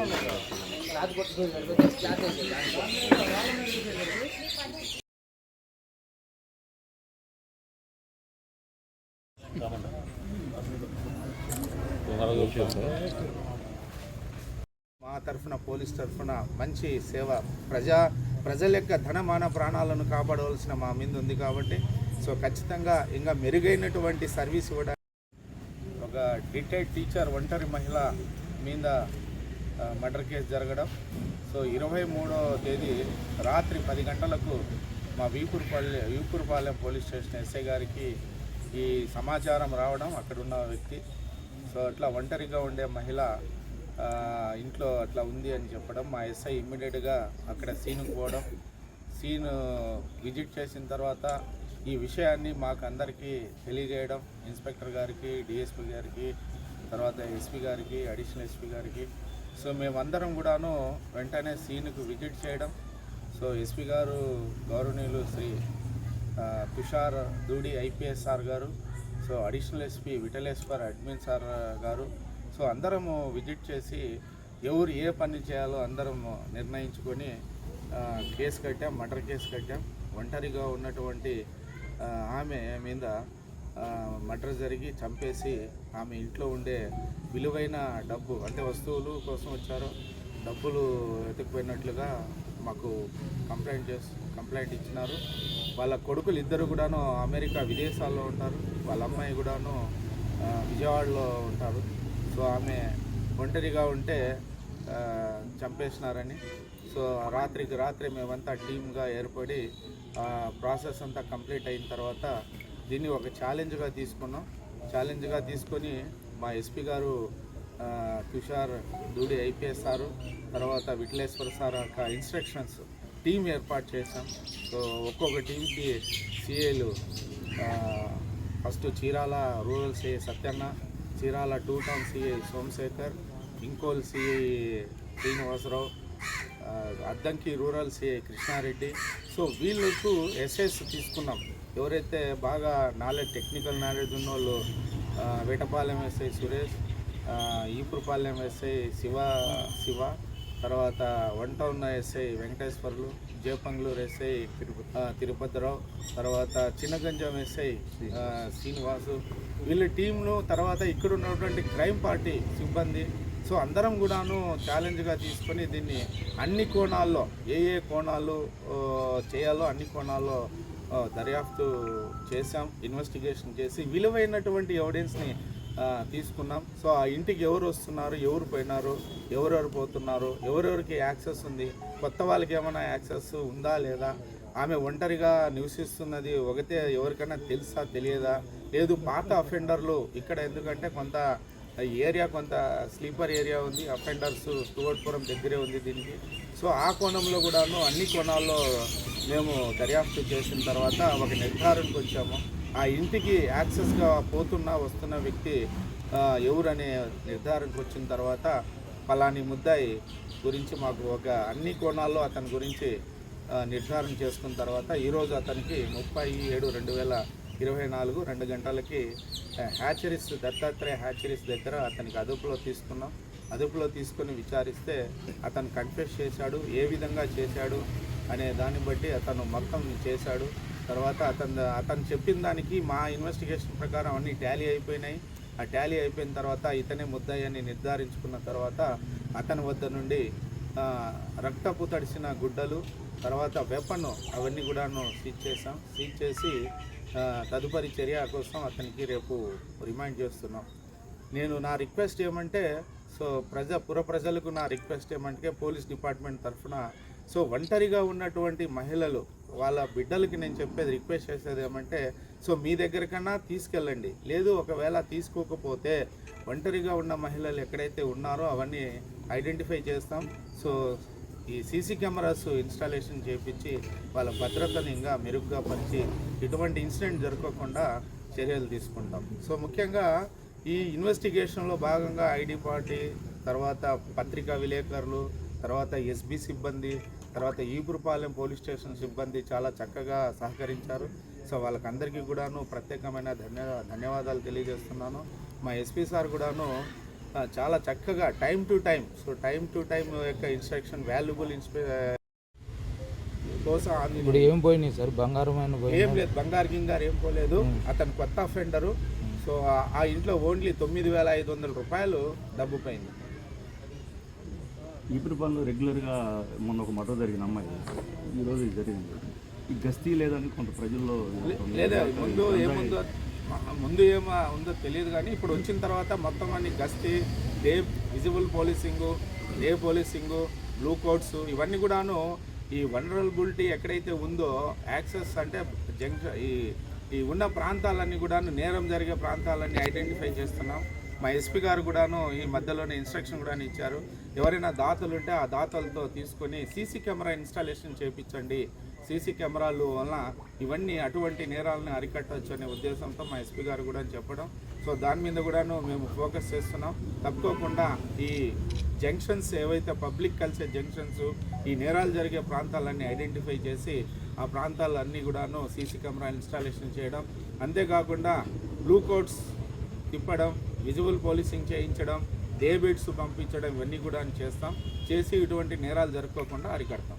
మా తరఫున పోలీస్ తరఫున మంచి సేవ ప్రజా ప్రజల యొక్క ధనమాన ప్రాణాలను కాపాడవలసిన మా మీద ఉంది కాబట్టి సో ఖచ్చితంగా ఇంకా మెరుగైనటువంటి సర్వీస్ ఇవ్వడానికి ఒక డిటైడ్ టీచర్ ఒంటరి మహిళ మీద మర్డర్ కేసు జరగడం. సో ఇరవై మూడో తేదీ రాత్రి పది గంటలకు మా Veepurpalli Veepurpalem police station SI గారికి ఈ సమాచారం రావడం అక్కడున్న వ్యక్తి. సో అట్లా ఒంటరిగా ఉండే మహిళ ఇంట్లో అట్లా ఉంది అని చెప్పడం మా ఎస్ఐ ఇమ్మీడియట్గా అక్కడ సీన్కి పోవడం. సీన్ విజిట్ చేసిన తర్వాత ఈ విషయాన్ని మాకు అందరికీ తెలియజేయడం. ఇన్స్పెక్టర్ గారికి డిఎస్పి గారికి తర్వాత ఎస్పీ గారికి అడిషనల్ ఎస్పీ గారికి సో మేమందరం కూడాను వెంటనే సీన్కు విజిట్ చేయడం. సో ఎస్పీ గారు గౌరవనీయులు శ్రీ తుషార్ దూడి ఐపీఎస్ సార్ గారు so additional SP Vitaleshwar admin sir గారు. సో అందరము విజిట్ చేసి ఎవరు ఏ పని చేయాలో అందరం నిర్ణయించుకొని కేసు కట్టాం మర్డర్ కేసు కట్టాం. ఒంటరిగా ఉన్నటువంటి ఆమె మీద మర్డర్ జరిగి చంపేసి ఆమె ఇంట్లో ఉండే విలువైన డబ్బు అంటే వస్తువులు కోసం వచ్చారో డబ్బులు ఎత్తుకుపోయినట్లుగా మాకు కంప్లైంట్ చేసి కంప్లైంట్ ఇచ్చినారు. వాళ్ళ కొడుకులు ఇద్దరు కూడాను అమెరికా విదేశాల్లో ఉంటారు. వాళ్ళ అమ్మాయి కూడాను విజయవాడలో ఉంటారు. సో ఆమె ఒంటరిగా ఉంటే చంపేసినారని. సో రాత్రికి రాత్రి మేమంతా టీమ్గా ఏర్పడి ప్రాసెస్ అంతా కంప్లీట్ అయిన తర్వాత దీన్ని ఒక ఛాలెంజ్గా తీసుకున్నాం. ఛాలెంజ్గా తీసుకొని మా ఎస్పీ గారు తుషార్ దూడి ఐపీఎస్ సారు తర్వాత విఠలేశ్వర సార్ యొక్క ఇన్స్ట్రక్షన్స్ టీం ఏర్పాటు చేశాం. సో ఒక్కొక్క టీంకి సిఏలు first Chirala rural CI Satyanna Chirala two town CI Somashekhar Inkol CI Srinivasarao Addanki rural CI Krishnareddy. So వీళ్ళకు ఎస్ఎస్ తీసుకున్నాం. ఎవరైతే బాగా నాలెడ్జ్ టెక్నికల్ నాలెడ్జ్ ఉన్న వాళ్ళు వేటపాలెం ఎస్ఐ సురేష్ ఈపురపాలెం ఎస్ఐ శివ శివ తర్వాత one town SI Venkateswarlu Jepangluru SI Tirupatirao తర్వాత Chinnaganjam SI Srinivasu వీళ్ళ టీంను తర్వాత ఇక్కడ ఉన్నటువంటి క్రైమ్ పార్టీ సిబ్బంది. సో అందరం కూడాను ఛాలెంజ్గా తీసుకొని దీన్ని అన్ని కోణాల్లో ఏ ఏ కోణాలు చేయాలో అన్ని కోణాల్లో దర్యాప్తు చేశాం ఇన్వెస్టిగేషన్ చేసి విలువైనటువంటి ఎవిడెన్స్ని తీసుకున్నాం. సో ఆ ఇంటికి ఎవరు వస్తున్నారు ఎవరు పోయినారు ఎవరెవరు పోతున్నారు ఎవరెవరికి యాక్సెస్ ఉంది కొత్త వాళ్ళకి ఏమైనా యాక్సెస్ ఉందా లేదా ఆమె ఒంటరిగా నివసిస్తున్నది ఒకతే ఎవరికైనా తెలుసా తెలియదా? లేదు పాత అఫెండర్లు ఇక్కడ ఎందుకంటే కొంత ఏరియా కొంత స్లీపర్ ఏరియా ఉంది అఫెండర్స్ స్టువర్ట్పురం దగ్గరే ఉంది దీనికి. సో ఆ కోణంలో కూడాను అన్ని కోణాల్లో మేము దర్యాప్తు చేసిన తర్వాత ఒక నిర్ధారణకు వచ్చాము. ఆ ఇంటికి యాక్సెస్గా పోతున్న వస్తున్న వ్యక్తి ఎవరనే నిర్ధారణకు వచ్చిన తర్వాత పలాని ముద్దాయి గురించి మాకు ఒక అన్ని కోణాల్లో అతని గురించి నిర్ధారణ చేసుకున్న తర్వాత ఈరోజు అతనికి ముప్పై ఏడు రెండు వేల ఇరవై నాలుగు రెండు గంటలకి హ్యాచరీస్ దత్తాత్రేయ హ్యాచరీస్ దగ్గర అతనికి అదుపులో తీసుకున్నాం. అదుపులో తీసుకొని విచారిస్తే అతను కన్ఫ్యూస్ చేశాడు ఏ విధంగా చేశాడు అనే దాన్ని బట్టి అతను మొత్తం చేశాడు. తర్వాత అతను అతను చెప్పిన దానికి మా ఇన్వెస్టిగేషన్ ప్రకారం అన్ని ట్యాలీ అయిపోయినాయి. ఆ ట్యాలీ అయిపోయిన తర్వాత ఇతనే ముద్దయ్యని నిర్ధారించుకున్న తర్వాత అతని వద్ద నుండి రక్తపు తడిసిన గుడ్డలు తర్వాత వెపన్ అవన్నీ కూడాను సీజ్ చేసాం సీజ్ చేసి తదుపరి చర్య కోసం అతనికి రేపు రిమైండ్ చేస్తున్నాం. నేను నా రిక్వెస్ట్ ఏమంటే సో ప్రజ పుర ప్రజలకు నా రిక్వెస్ట్ ఏమంటే పోలీస్ డిపార్ట్మెంట్ తరఫున సో ఒంటరిగా ఉన్నటువంటి మహిళలు వాళ్ళ బిడ్డలకి నేను చెప్పేది రిక్వెస్ట్ చేసేది ఏమంటే సో మీ దగ్గరకన్నా తీసుకెళ్ళండి. లేదు ఒకవేళ తీసుకోకపోతే ఒంటరిగా ఉన్న మహిళలు ఎక్కడైతే ఉన్నారో అవన్నీ ఐడెంటిఫై చేస్తాం. సో ఈ సీసీ కెమెరాస్ ఇన్స్టాలేషన్ చేపించి వాళ్ళ భద్రతని ఇంకా మెరుగ్గా పరిచి ఇటువంటి ఇన్సిడెంట్ జరగకుండా చర్యలు తీసుకుంటాం. సో ముఖ్యంగా ఈ ఇన్వెస్టిగేషన్లో భాగంగా ఐడి పార్టీ తర్వాత పత్రికా విలేకరులు తర్వాత ఎస్బీ సిబ్బంది తర్వాత ఈపురపాలెం పోలీస్ స్టేషన్ సిబ్బంది చాలా చక్కగా సహకరించారు. సో వాళ్ళకందరికీ కూడాను ప్రత్యేకమైన ధన్య ధన్యవాదాలు తెలియజేస్తున్నాను. మా ఎస్పీ సార్ కూడాను చాలా చక్కగా time to time so time to time యొక్క ఇన్స్ట్రక్షన్ వాల్యుబుల్ ఇన్స్పి కోసం ఇప్పుడు ఏం పోయినాయి సార్? బంగారం ఏం లేదు బంగారు గింగారు ఏం పోలేదు. అతను కొత్త అఫెండరు సో ఆ- ఆ ఇంట్లో ఓన్లీ తొమ్మిది వేల ఐదు వందల రూపాయలు డబ్బు పోయింది. ఈపురు పనులు రెగ్యులర్గా మొన్న ఒక మటో జరిగిన అమ్మాయి. ఈరోజు ఇది జరిగింది. ఈ గస్తీ లేదని కొంత ప్రజల్లో లేదా ముందు ఏముందో ముందు ఏమో ఉందో తెలియదు కానీ ఇప్పుడు వచ్చిన తర్వాత మొత్తం అన్ని గస్తీ day visible policing day policing blue codes ఇవన్నీ కూడాను ఈ వనరబిలిటీ ఎక్కడైతే ఉందో యాక్సెస్ అంటే జంక్షన్ ఈ ఈ ఉన్న ప్రాంతాలన్నీ కూడాను నేరం జరిగే ప్రాంతాలన్నీ ఐడెంటిఫై చేస్తున్నాం. మా ఎస్పీ గారు కూడాను ఈ మధ్యలోనే ఇన్స్ట్రక్షన్ కూడా ఇచ్చారు. ఎవరైనా దాతలు ఉంటే ఆ దాతలతో తీసుకొని సీసీ కెమెరా ఇన్స్టాలేషన్ చేయించండి సీసీ కెమెరాలు వలన ఇవన్నీ అటువంటి నేరాలను అరికట్టవచ్చు అనే ఉద్దేశంతో మా ఎస్పీ గారు కూడా చెప్పడం. సో దాని మీద కూడాను మేము ఫోకస్ చేస్తున్నాం. తప్పుకోకుండా ఈ జంక్షన్స్ ఏవైతే పబ్లిక్ కలిసే జంక్షన్స్ ఈ నేరాలు జరిగే ప్రాంతాలన్నీ ఐడెంటిఫై చేసి ఆ ప్రాంతాలన్నీ కూడాను సీసీ కెమెరా ఇన్స్టాలేషన్ చేయడం. అంతేకాకుండా బ్లూ కోట్స్ తిప్పడం విజువల్ పోలీసింగ్ చేయించడం డేబిట్స్ పంపించడం ఇవన్నీ కూడా చేస్తాం. చేసి ఇటువంటి నేరాలు జరుపుకోకుండా అరికడతాం.